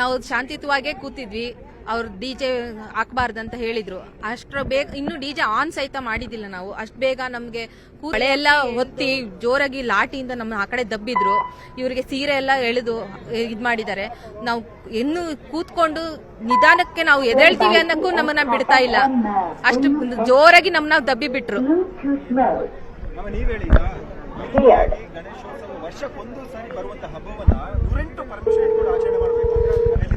ನಾವು ಶಾಂತಿಯುತವಾಗೇ ಕೂತಿದ್ವಿ. ಅವ್ರು ಡಿ ಜೆ ಹಾಕ್ಬಾರ್ದಂತ ಹೇಳಿದ್ರು. ಅಷ್ಟು ಬೇಗ, ಇನ್ನು ಡಿ ಜೆ ಆನ್ ಸಹಿತ ಮಾಡಿದಿಲ್ಲ ನಾವು. ಅಷ್ಟ್ ಬೇಗ ನಮ್ಗೆ ಕೂಳೆ ಎಲ್ಲ ಹೊತ್ತಿ ಜೋರಾಗಿ ಲಾಟಿಯಿಂದ ನಮ್ಮ ಆ ಕಡೆ ದಬ್ಬಿದ್ರು. ಇವರಿಗೆ ಸೀರೆ ಎಲ್ಲ ಎಳೆದು ಇದ್ ಮಾಡಿದ್ದಾರೆ. ನಾವು ಇನ್ನು ಕೂತ್ಕೊಂಡು ನಿಧಾನಕ್ಕೆ ನಾವು ಎದೇಳ್ತೀವಿ ಅನ್ನಕ್ಕೂ ನಮ್ಮನ್ನ ಬಿಡ್ತಾ ಇಲ್ಲ. ಅಷ್ಟು ಜೋರಾಗಿ ನಮ್ಮನ್ನ ದಬ್ಬಿ ಬಿಟ್ರು ಗಣೇಶೋತ್ಸವ ವರ್ಷಕ್ಕೊಂದು ಸಾರಿ ಬರುವಂತ ಹಬ್ಬವನ್ನ ಆಚರಣೆ ಮಾಡಬೇಕು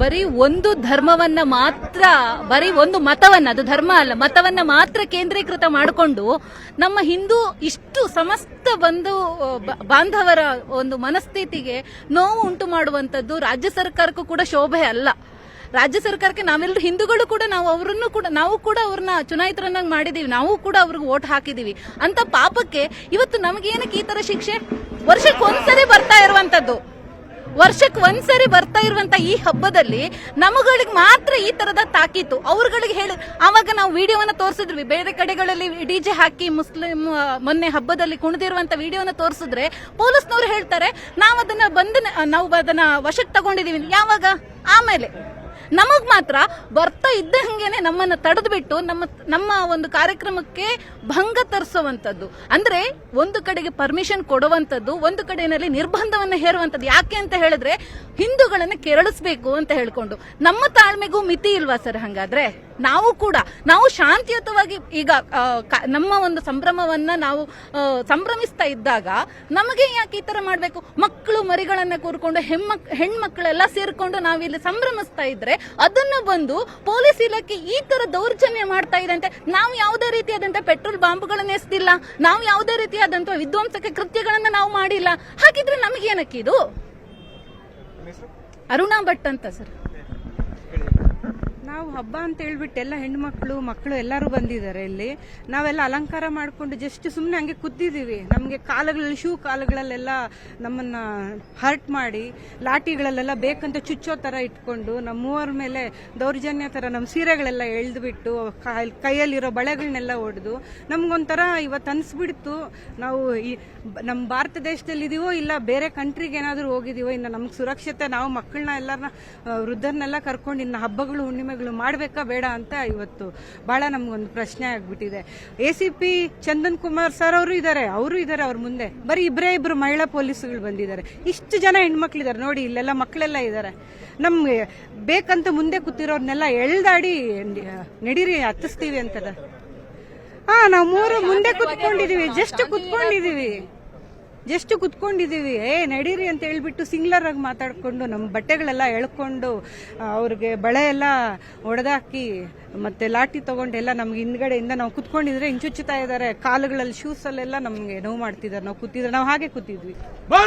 ಬರೀ ಒಂದು ಧರ್ಮವನ್ನ ಮಾತ್ರ, ಬರೀ ಒಂದು ಮತವನ್ನ, ಅದು ಧರ್ಮ ಅಲ್ಲ, ಮತವನ್ನ ಮಾತ್ರ ಕೇಂದ್ರೀಕೃತ ಮಾಡಿಕೊಂಡು ನಮ್ಮ ಹಿಂದೂ ಇಷ್ಟು ಸಮಸ್ತ ಬಂಧು ಬಾಂಧವರ ಒಂದು ಮನಸ್ಥಿತಿಗೆ ನೋವು ಉಂಟು ಮಾಡುವಂತದ್ದು ರಾಜ್ಯ ಸರ್ಕಾರಕ್ಕೂ ಕೂಡ ಶೋಭೆ ಅಲ್ಲ. ರಾಜ್ಯ ಸರ್ಕಾರಕ್ಕೆ ನಾವೆಲ್ಲರೂ ಹಿಂದೂಗಳು ಕೂಡ ನಾವು ಅವರನ್ನು ಕೂಡ, ನಾವು ಕೂಡ ಅವ್ರನ್ನ ಚುನಾಯಿತರನ್ನಾಗಿ ಮಾಡಿದೀವಿ, ನಾವು ಕೂಡ ಅವ್ರಿಗೆ ಓಟ್ ಹಾಕಿದೀವಿ. ಅಂತ ಪಾಪಕ್ಕೆ ಇವತ್ತು ನಮಗೇನಕ್ಕೆ ಈ ತರ ಶಿಕ್ಷೆ? ವರ್ಷಕ್ಕೆ ಒಂದ್ಸರಿ ಬರ್ತಾ ಇರುವಂತದ್ದು ವರ್ಷಕ್ಕೆ ಒಂದ್ಸರಿ ಬರ್ತಾ ಇರುವಂತ ಈ ಹಬ್ಬದಲ್ಲಿ ನಮಗಳಿಗೆ ಮಾತ್ರ ಈ ತರದ ತಾಕೀತು. ಅವ್ರಗಳಿಗೆ ಹೇಳಿ, ಆವಾಗ ನಾವು ವಿಡಿಯೋವನ್ನ ತೋರಿಸಿದ್ವಿ. ಬೇರೆ ಕಡೆಗಳಲ್ಲಿ ಡಿ ಜೆ ಹಾಕಿ ಮುಸ್ಲಿಂ ಮೊನ್ನೆ ಹಬ್ಬದಲ್ಲಿ ಕುಣಿದಿರುವಂತ ವಿಡಿಯೋನ ತೋರಿಸಿದ್ರೆ ಪೊಲೀಸ್ನವ್ರು ಹೇಳ್ತಾರೆ ನಾವು ಅದನ್ನ ಬಂದ ನಾವು ಅದನ್ನ ವಶಕ್ಕೆ ತಗೊಂಡಿದೀವಿ. ಯಾವಾಗ? ಆಮೇಲೆ. ನಮಗ್ ಮಾತ್ರ ಬರ್ತಾ ಇದ್ದ ಹಂಗೇನೆ ನಮ್ಮನ್ನ ತಡೆದು ಬಿಟ್ಟು ನಮ್ಮ ನಮ್ಮ ಒಂದು ಕಾರ್ಯಕ್ರಮಕ್ಕೆ ಭಂಗ ತರಿಸುವಂತದ್ದು. ಅಂದ್ರೆ ಒಂದು ಕಡೆಗೆ ಪರ್ಮಿಷನ್ ಕೊಡುವಂತದ್ದು, ಒಂದು ಕಡೆಯಲ್ಲಿ ನಿರ್ಬಂಧವನ್ನ ಹೇರುವಂತದ್ದು. ಯಾಕೆ ಅಂತ ಹೇಳಿದ್ರೆ ಹಿಂದೂಗಳನ್ನ ಕೆರಳಿಸ್ಬೇಕು ಅಂತ ಹೇಳ್ಕೊಂಡು. ನಮ್ಮ ತಾಳ್ಮೆಗೂ ಮಿತಿ ಇಲ್ವಾ ಸರ್ ಹಂಗಾದ್ರೆ? ನಾವು ಕೂಡ, ನಾವು ಶಾಂತಿಯುತವಾಗಿ ಈಗ ನಮ್ಮ ಒಂದು ಸಂಭ್ರಮವನ್ನ ನಾವು ಸಂಭ್ರಮಿಸ್ತಾ ಇದ್ದಾಗ ನಮಗೆ ಯಾಕೆ ಈ ತರ ಮಾಡ್ಬೇಕು? ಮಕ್ಕಳು ಮರಿಗಳನ್ನ ಕೂರ್ಕೊಂಡು ಹೆಣ್ಮಕ್ ಹೆಣ್ಮಕ್ಳೆಲ್ಲ ಸೇರ್ಕೊಂಡು ನಾವಿಲ್ಲಿ ಸಂಭ್ರಮಿಸ್ತಾ ಇದ್ರೆ ಅದನ್ನ ಬಂದು ಪೊಲೀಸ್ ಇಲಾಖೆ ಈ ತರ ದೌರ್ಜನ್ಯ ಮಾಡ್ತಾ ಇದೆ ಅಂತ, ನಾವು ಯಾವುದೇ ರೀತಿಯಾದಂತ ಪೆಟ್ರೋಲ್ ಬಾಂಬ್ಗಳನ್ನ ಎಸ್ತಿಲ್ಲ, ನಾವು ಯಾವುದೇ ರೀತಿಯಾದಂತ ವಿಧ್ವಂಸಕ ಕೃತ್ಯಗಳನ್ನ ನಾವು ಮಾಡಿಲ್ಲ. ಹಾಗಿದ್ರೆ ನಮಗೆ ಏನಕ್ಕಿದು ಇದು ಅರುಣಾ ಭಟ್ ಅಂತ ಸರ್. ನಾವು ಹಬ್ಬ ಅಂತ ಹೇಳ್ಬಿಟ್ಟು ಎಲ್ಲ ಹೆಣ್ಮಕ್ಳು, ಮಕ್ಕಳು ಎಲ್ಲರೂ ಬಂದಿದ್ದಾರೆ ಇಲ್ಲಿ. ನಾವೆಲ್ಲ ಅಲಂಕಾರ ಮಾಡ್ಕೊಂಡು ಜಸ್ಟ್ ಸುಮ್ಮನೆ ಹಂಗೆ ಕೂತಿದ್ದೀವಿ. ನಮಗೆ ಕಾಲಗಳಲ್ಲಿ, ಶೂ ಕಾಲುಗಳಲ್ಲೆಲ್ಲ ನಮ್ಮನ್ನ ಹರ್ಟ್ ಮಾಡಿ, ಲಾಠಿಗಳಲ್ಲೆಲ್ಲ ಬೇಕಂತ ಚುಚ್ಚೋ ತರ ಇಟ್ಕೊಂಡು ನಮ್ಮ ಮೂವರ ಮೇಲೆ ದೌರ್ಜನ್ಯ ತರ ನಮ್ಮ ಸೀರೆಗಳೆಲ್ಲ ಎಳೆದುಬಿಟ್ಟು ಕೈಯಲ್ಲಿರೋ ಬಳೆಗಳನ್ನೆಲ್ಲ ಒಡೆದು, ನಮ್ಗೊಂಥರ ಇವತ್ತು ಅನಿಸ್ಬಿಡ್ತು. ನಾವು ಈ ನಮ್ಮ ಭಾರತ ದೇಶದಲ್ಲಿ ಇದೀವೋ ಇಲ್ಲ, ಬೇರೆ ಕಂಟ್ರಿಗೆ ಏನಾದರೂ ಹೋಗಿದೀವೋ, ಇನ್ನು ನಮ್ಗೆ ಸುರಕ್ಷತೆ, ನಾವು ಮಕ್ಕಳನ್ನ ಎಲ್ಲರನ್ನ ವೃದ್ಧರನ್ನೆಲ್ಲ ಕರ್ಕೊಂಡು ಇನ್ನು ಹಬ್ಬಗಳು ಹುಣ್ಣಿಮೆಗಳು ಮಾಡಬೇಕಾ ಬೇಡ ಅಂತ ಇವತ್ತು ಬಹಳ ನಮಗೊಂದು ಪ್ರಶ್ನೆ ಆಗ್ಬಿಟ್ಟಿದೆ. A C P Chandan Kumar sir ಅವರು ಇದ್ದಾರೆ ಅವರು ಇದ್ದಾರೆ ಅವ್ರ ಮುಂದೆ. ಬರೀ ಇಬ್ಬರೇ ಇಬ್ರು ಮಹಿಳಾ ಪೊಲೀಸ್ಗಳು ಬಂದಿದ್ದಾರೆ. ಇಷ್ಟು ಜನ ಹೆಣ್ಮಕ್ಳಿದ್ದಾರೆ ನೋಡಿ, ಇಲ್ಲೆಲ್ಲ ಮಕ್ಕಳೆಲ್ಲ ಇದ್ದಾರೆ ನಮ್ಗೆ ಬೇಕಂತ ಮುಂದೆ ಕೂತಿರೋರ್ನೆಲ್ಲ ಎಳ್ದಾಡಿ ನಡೀರಿ, ಹತ್ತಿಸ್ತೀವಿ ಅಂತದ. ಹಾ ನಾವು ಮೂರು ಮುಂದೆ ಕುತ್ಕೊಂಡಿದೀವಿ ಜಸ್ಟ್ ಕುತ್ಕೊಂಡಿದೀವಿ. ಜಸ್ಟ್ ಕುತ್ಕೊಂಡಿದ್ದೀವಿ. ಏ, ನಡೀರಿ ಅಂತ ಹೇಳ್ಬಿಟ್ಟು ಸಿಂಗ್ಲರ್ ಆಗಿ ಮಾತಾಡಿಕೊಂಡು ನಮ್ಮ ಬಟ್ಟೆಗಳೆಲ್ಲ ಎಳ್ಕೊಂಡು ಅವ್ರಿಗೆ ಬಳೆ ಎಲ್ಲ ಒಡೆದಾಕಿ, ಮತ್ತೆ ಲಾಠಿ ತಗೊಂಡು ಎಲ್ಲ ನಮ್ಗೆ ಹಿಂದ್ಗಡೆಯಿಂದ ನಾವು ಕುತ್ಕೊಂಡಿದ್ರೆ ಹಿಂಚುಚ್ಚುತ್ತಾ ಇದ್ದಾರೆ ಕಾಲುಗಳಲ್ಲಿ ಶೂಸಲ್ಲೆಲ್ಲ ನಮ್ಗೆ ನೋವು ಮಾಡ್ತಿದ್ದಾರೆ ನಾವು ಕೂತಿದ್ರೆ, ನಾವು ಹಾಗೆ ಕೂತಿದ್ವಿ.